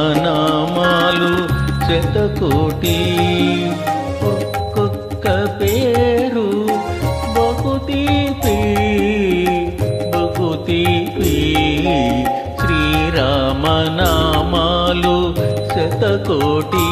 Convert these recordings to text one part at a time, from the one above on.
శ్రీరామనామాలు శతకోటి శ్రీరామనామాలు శతకోటి.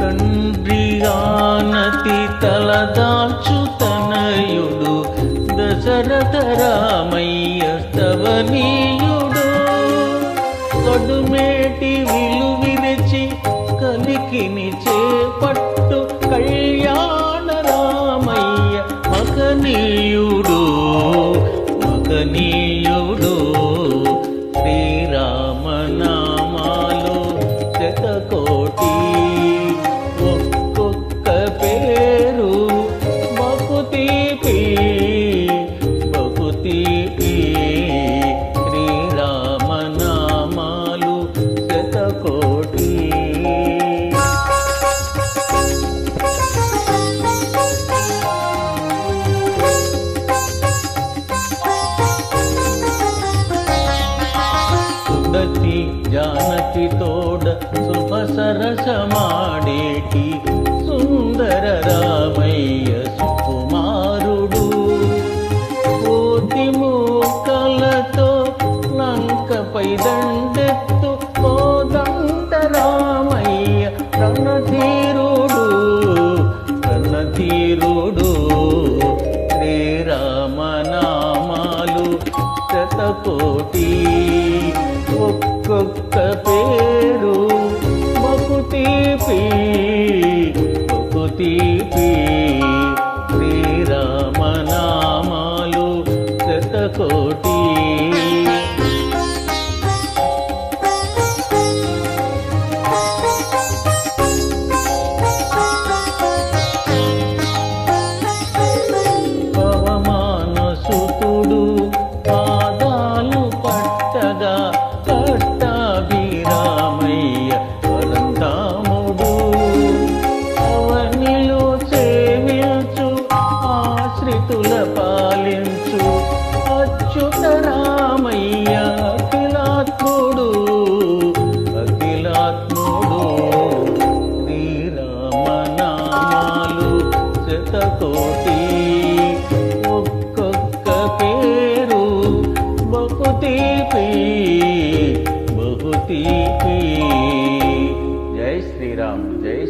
తండ్రి ఆనతి తలదాచు తనయుడు దశరథ రామయ్య స్తవనీ. మకనీయుడు మకనీయుడు జానకి తోడ శుభ సరసమాడేటి సుందర రామయ్య సుకుమారుడు. కోటి మూకలతో లంక దండెత్తు కోదండ రామయ్య రణధీరుడు రణధీరుడు. శ్రీరామనామాలు శతకోటి ఒక్కొక్క శతకోటి కోటి ఒక్కొక్క పేరు బహుతీపి బహుతీపి. జై శ్రీరామ్ జై